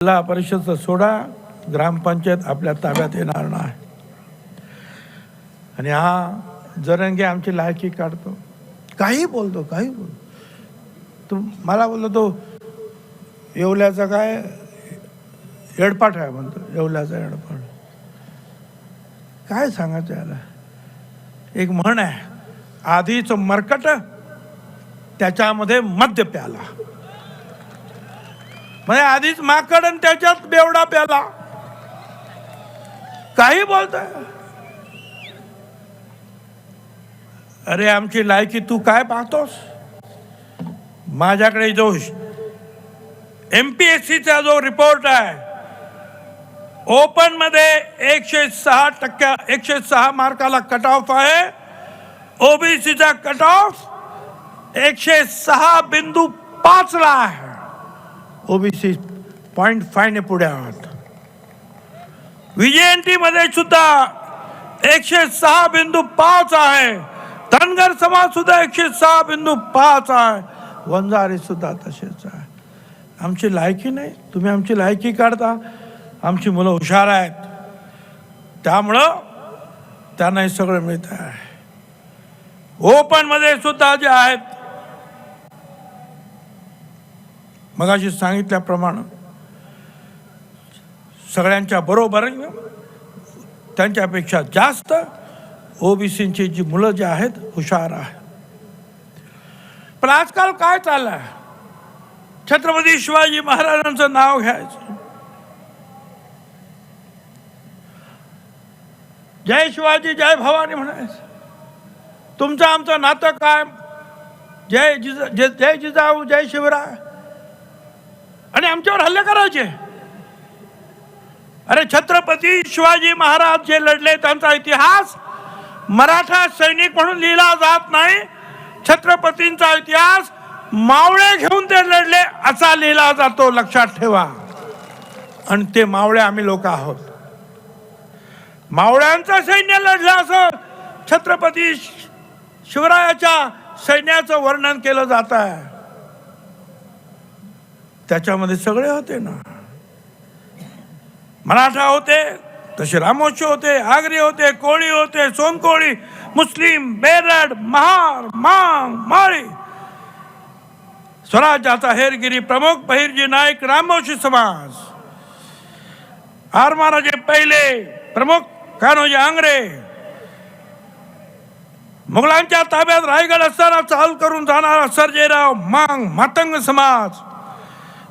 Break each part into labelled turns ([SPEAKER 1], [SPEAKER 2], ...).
[SPEAKER 1] जिल्हा परिषदचा सोडा ग्रामपंचायत आपल्या ताब्यात येणार नाही. आणि हा जरंगे आमची लायकी काढतो. काही बोलतो काही बोलतो. तू मला बोलतो तो येवल्याचा काय? येडपाट आहे म्हणतो येवल्याचा एडपाट काय सांगायचं याला? एक म्हण आहे आधीच मरकट त्याच्यामध्ये मद्य प्याला. म्हणजे आधीच माकड आणि त्याच्यात बेवडा प्याला. काही बोलतोय? अरे आमची लायकी तू काय पाहतोस? माझ्याकडे जो एम पी एस सीचा जो रिपोर्ट आहे ओपनमध्ये एकशे सहा टक्क्या एकशे सहा मार्काला कट ऑफ आहे ओबीसीचा कट ऑफ एकशे सहा बिंदू पाचला आहे. ओबीसी पॉईंट फायने पुढे आहोत. विजयंतीमध्ये सुद्धा एकशे सहा बिंदू पाच आहे. धनगर समाज सुद्धा एकशे सहा बिंदू पाच आहे. वंजारी सुद्धा तसेच आहे. आमची लायकी नाही. तुम्ही आमची लायकी काढता. आमची मुलं हुशार आहेत. त्यामुळं त्यांना हे सगळं मिळत आहे ओपनमध्ये सुद्धा जे आहेत मगाशी सांगितल्याप्रमाणे सगळ्यांच्या बरोबर त्यांच्यापेक्षा जास्त ओबीसीची जी मुलं जी आहेत हुशार आहेत. पण आजकाल काय चाललं आहे छत्रपती शिवाजी महाराजांचं नाव घ्यायचं. जय शिवाजी जय भवानी म्हणायचं. तुमचं आमचं नातं काय जय जिजा जय जय जिजाऊ जय शिवराय. आमच्यावर हल्ले करायचे. अरे छत्रपती शिवाजी महाराज जे लढले त्यांचा इतिहास मराठा सैनिक म्हणून लिहिला जात नाही. छत्रपतींचा इतिहास मावळे घेऊन ते लढले असा लिहिला जातो लक्षात ठेवा. आणि ते मावळे आम्ही लोक आहोत. मावळ्यांचं सैन्य लढलं असं छत्रपती शिवरायाच्या सैन्याचं वर्णन केलं जात आहे. त्याच्यामध्ये सगळे होते ना. मराठा होते तसे रामोशी होते आगरी होते कोळी होते सोनकोळी मुस्लिम बेरड महार मांग माळी. स्वराज्याचा हेरगिरी प्रमुख बहिरजी नाईक रामोशी समाज. आरमाराजे पहिले प्रमुख कान्होजी आंग्रे. मुघलांच्या ताब्यात रायगड असताना चाल करून जाणारा सर्जेराव मांग मातंग समाज.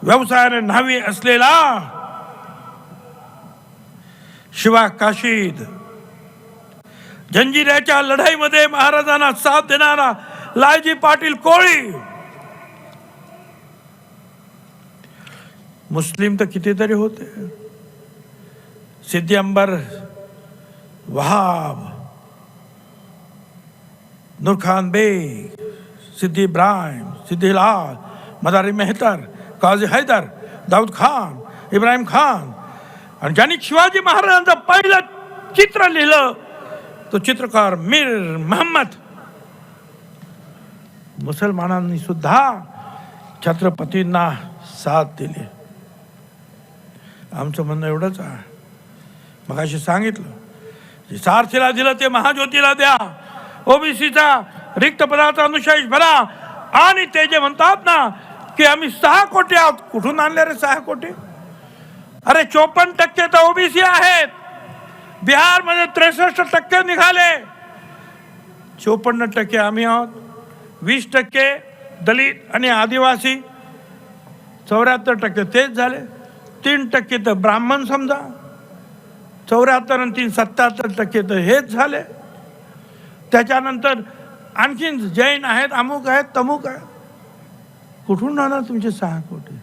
[SPEAKER 1] व्यवसायाने न्हावी असलेला शिवा काशीद. जंजिऱ्याच्या लढाईमध्ये महाराजांना साथ देणारा लालजी पाटील कोळी. मुस्लिम तर कितीतरी होते. सिद्धी अंबर वहाब नूरखान बेग सिद्धी इब्राहिम सिद्धी लाल मदारी मेहतर काझी हैदर दाऊद खान इब्राहिम खान आणि ज्यांनी शिवाजी महाराजांचं पहिलं चित्र लिहिलं तो चित्रकार मीर महम्मद. मुसलमानांनी सुद्धा छत्रपतींना साथ दिली. आमचं म्हणणं एवढंच आहे. मगाशी सांगितलं जे सारथीला दिलं ते महाज्योतीला द्या. ओबीसीचा रिक्त पदाचा अनुशेष भरा. आणि ते जे म्हणतात ना की आम्ही सहा कोटी आहोत. कुठून आणले रे सहा कोटी? अरे चोपन्न टक्के तर ओबीसी आहेत. बिहारमध्ये त्रेसष्ट टक्के निघाले. चोपन्न टक्के आम्ही आहोत. वीस टक्के दलित आणि आदिवासी. चौऱ्याहत्तर टक्के तेच झाले. तीन टक्के तर ब्राह्मण समजा. चौऱ्याहत्तर आणि तीन सत्याहत्तर टक्के तर हेच झाले. त्याच्यानंतर आणखीन जैन आहेत अमुक आहेत तमुक आहेत. कुठून राहणार तुमचे सहा कोटी?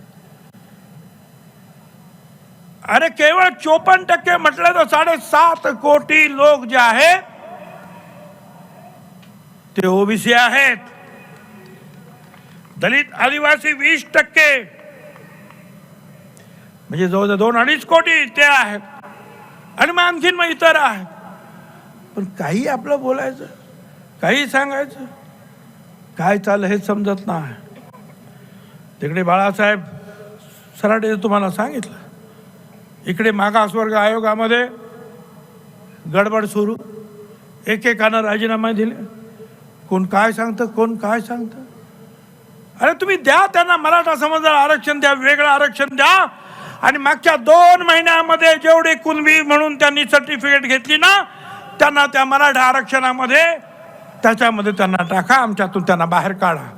[SPEAKER 1] अरे केवळ चोपन्न टक्के म्हटलं तर साडेसात कोटी लोक जे आहेत ते ओबीसी आहेत. दलित आदिवासी वीस टक्के. म्हणजे जवळजवळ दोन अडीच कोटी ते आहेत. आणि मग आणखीन मग इतर आहेत. पण काही आपलं बोलायचं काही सांगायचं. काय चाललं हे समजत नाही. तिकडे बाळासाहेब सराटे तुम्हाला सांगितलं. इकडे मागासवर्ग आयोगामध्ये गडबड सुरू. एकेकानं राजीनामा दिले. कोण काय सांगतं कोण काय सांगतं? अरे तुम्ही द्या त्यांना मराठा समाजाला आरक्षण द्या वेगळं आरक्षण द्या. आणि मागच्या दोन महिन्यामध्ये जेवढे कुणबी म्हणून त्यांनी सर्टिफिकेट घेतली ना त्यांना त्या मराठा आरक्षणामध्ये त्याच्यामध्ये त्यांना टाका आमच्यातून त्यांना बाहेर काढा.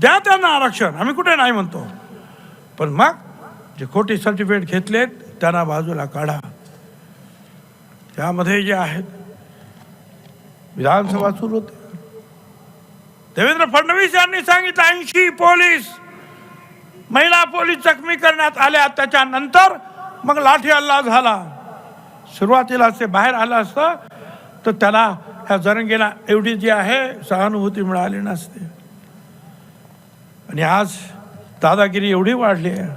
[SPEAKER 1] द्या त्यांना आरक्षण. आम्ही कुठे नाही म्हणतो. पण मग जे खोटे सर्टिफिकेट घेतलेत त्यांना बाजूला काढा. त्यामध्ये जे आहेत विधानसभा सुरू होते. देवेंद्र फडणवीस यांनी सांगितलं ऐंशी पोलीस महिला पोलीस जखमी करण्यात आल्या. त्याच्यानंतर मग लाठी हल्ला झाला. सुरुवातीला ते बाहेर आलं असतं तर त्याला ह्या जरंगीला एवढी जी आहे सहानुभूती मिळाली नसते. आणि आज दादागिरी एवढी वाढली आहे.